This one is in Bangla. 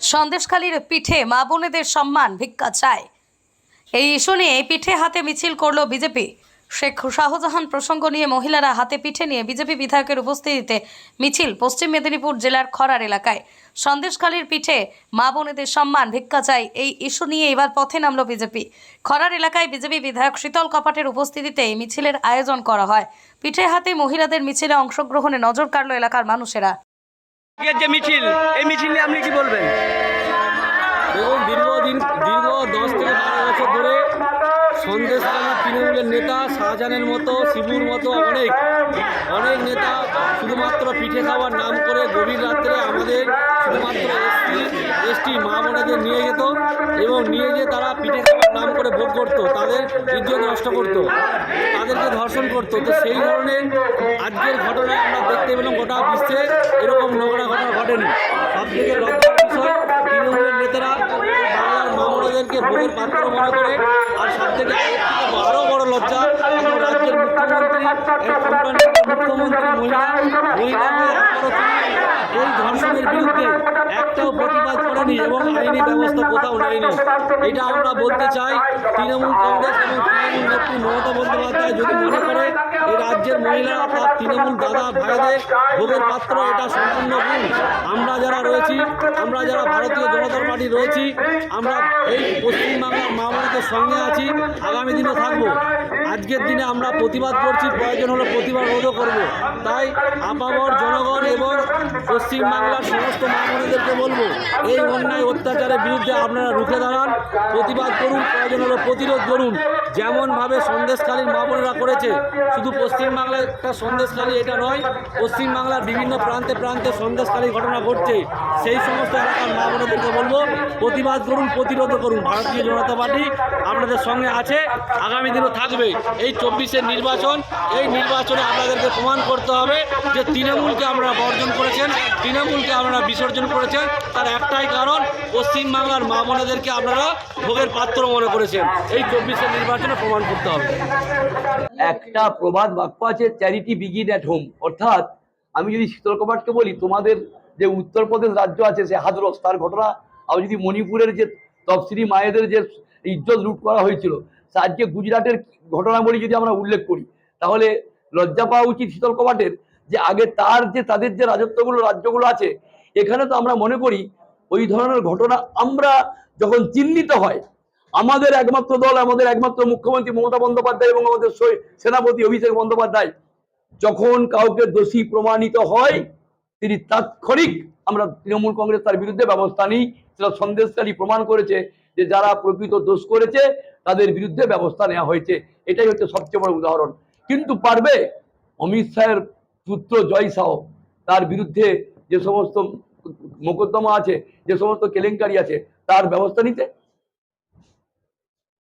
সন্দেশখালীর পিঠে মা বোনেদের সম্মান ভিক্ষা চায়। এই ইস্যু নিয়ে পিঠে হাতে মিছিল করল বিজেপি। শেখ শাহজাহান প্রসঙ্গ নিয়ে মহিলারা হাতে পিঠে নিয়ে বিজেপি বিধায়কের উপস্থিতিতে মিছিল পশ্চিম মেদিনীপুর জেলার খরার এলাকায়। সন্দেশখালীর পিঠে মা বোনেদের সম্মান ভিক্ষা চাই এই ইস্যু নিয়ে এবার পথে নামল বিজেপি। খরার এলাকায় বিজেপি বিধায়ক শীতল কপাটের উপস্থিতিতে এই মিছিলের আয়োজন করা হয়। পিঠে হাতে মহিলাদের মিছিলে অংশগ্রহণে নজর কাড়ল এলাকার মানুষেরা। আজকের যে মিছিল, এই মিছিল নিয়ে আপনি কি বলবেন? দেখুন দীর্ঘদিন দীর্ঘ দশ থেকে বারো বছর ধরে সন্দেশকালী তৃণমূলের নেতা শাহজাহানের মতো, শিবুর মতো অনেক অনেক নেতা শুধুমাত্র পিঠে খাওয়ার নাম করে গভীর রাত্রে আমাদের শুধুমাত্র এসটি এসটি মা বোনেদের নিয়ে যেত এবং নিয়ে গিয়ে তারা পিঠে খাওয়ার নাম করে ভোগ করতো, তাদের ইজ্জত নষ্ট করতো, তাদেরকে ধর্ষণ করতো। তো সেই ধরনের আজকের ঘটনায় আমরা দেখতে পেলাম গোটা বিশ্বে, এরকম ঘটনা সব থেকে লজ্জার বিষয় তৃণমূলের নেতারা বাংলার মামলাদেরকে ভোটের পাত্র মনে করে। আর সব থেকে আরও বড় লজ্জা রাজ্যের মুখ্যমন্ত্রী মুখ্যমন্ত্রী মহিলা, মহিলাদের এই ধর্ষণের বিরুদ্ধে একটাও প্রতিবাদ করেনি এবং আইনি ব্যবস্থা কোথাও নেয়নি। এটা আমরা বলতে চাই, তৃণমূল কংগ্রেস এবং তৃণমূল নেত্রী মমতা বন্দ্যোপাধ্যায় যদি মনে করে, এই রাজ্যের মহিলা তার তৃণমূল দাদা ভাইদের ভোগের পাত্র, এটা সম্পূর্ণ ভুল। আমরা যারা রয়েছি, আমরা যারা ভারতীয় জনতার পার্টি রয়েছি, আমরা এই পশ্চিমবাংলার মামলাদের সঙ্গে আছি, আগামী দিনে থাকব। আজকের দিনে আমরা প্রতিবাদ করছি, প্রয়োজন হলে প্রতিবাদ রোধও করব। তাই আপামর জনগণ এবং পশ্চিমবাংলার সমস্ত মামলাদেরকে বলব, এই অন্যায় অত্যাচারের বিরুদ্ধে আপনারা রুখে দাঁড়ান, প্রতিবাদ করুন, প্রয়োজন হলে প্রতিরোধ করুন। যেমনভাবে সন্দেশকালীন মামলারা করেছে, শুধু পশ্চিমবাংলার একটা সন্দেশকালী এটা নয়, পশ্চিমবাংলার বিভিন্ন প্রান্তে প্রান্তে সন্দেশকালী ঘটনা ঘটছে। সেই সমস্ত এলাকার মা বোনেদেরকে বলব, প্রতিবাদ করুন প্রতিরোধ করুন, ভারতীয় জনতা পার্টি আপনাদের সঙ্গে আছে, আগামী দিনও থাকবে। এই চব্বিশের নির্বাচন, এই নির্বাচনে আপনাদেরকে প্রমাণ করতে হবে যে তৃণমূলকে আপনারা বর্জন করেছেন, তৃণমূলকে আপনারা বিসর্জন করেছেন। তার একটাই কারণ, পশ্চিমবাংলার মা বোনেদেরকে আপনারা ভোগের পাত্র মনে করেছেন। এই চব্বিশের নির্বাচনে প্রমাণ করতে হবে। একটা প্রবাদ বাক্য আছে চ্যারিটি বিগিন অ্যাট হোম অর্থাৎ, আমি যদি শীতল কপাটকে বলি, তোমাদের যে উত্তরপ্রদেশ রাজ্য আছে, সে হাদরস তার ঘটনা। আমি যদি মণিপুরের যে তফসিলি মায়েদের যে ইজ্জত লুট করা হয়েছিল। আজকে গুজরাটের ঘটনা বলি যদি আমরা উল্লেখ করি, তাহলে লজ্জা পাওয়া উচিত শীতল কপাটের যে আগে তার যে, তাদের যে রাজত্বগুলো, রাজ্যগুলো আছে, এখানে তো আমরা মনে করি ওই ধরনের ঘটনা আমরা যখন চিহ্নিত হয়, আমাদের একমাত্র দল, আমাদের একমাত্র মুখ্যমন্ত্রী মমতা বন্দ্যোপাধ্যায় এবং আমাদের সেনাপতি অভিষেক বন্দ্যোপাধ্যায়, যখন কাউকে দোষী প্রমাণিত হয়, তিনি তাৎক্ষণিক আমরা তৃণমূল কংগ্রেস তার বিরুদ্ধে ব্যবস্থা নিই, সেটা সন্দেশকারী প্রমাণ করেছে যে যারা প্রকৃত দোষ করেছে, তাদের বিরুদ্ধে ব্যবস্থা নেওয়া হয়েছে। এটাই হচ্ছে সবচেয়ে বড় উদাহরণ। কিন্তু পারবে? অমিত শাহের পুত্র জয় শাহ তার বিরুদ্ধে যে সমস্ত মোকদ্দমা আছে, যে সমস্ত কেলেঙ্কারি আছে, তার ব্যবস্থা নিতে?